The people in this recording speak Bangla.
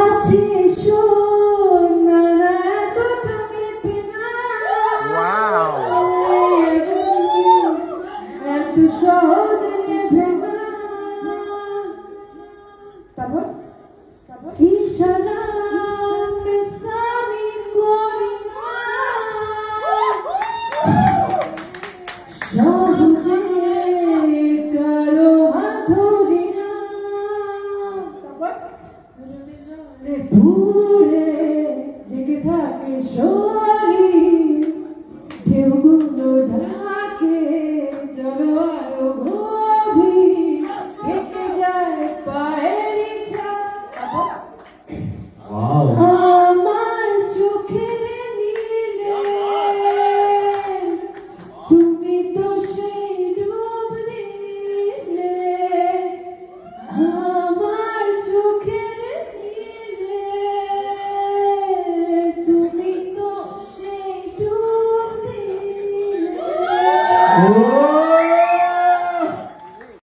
কাছে তারপর? তারপর? ইশারা সামি করি না ভুলে জেগে থাকে সোয়ারি ঢেউগুলো ধারা Oh.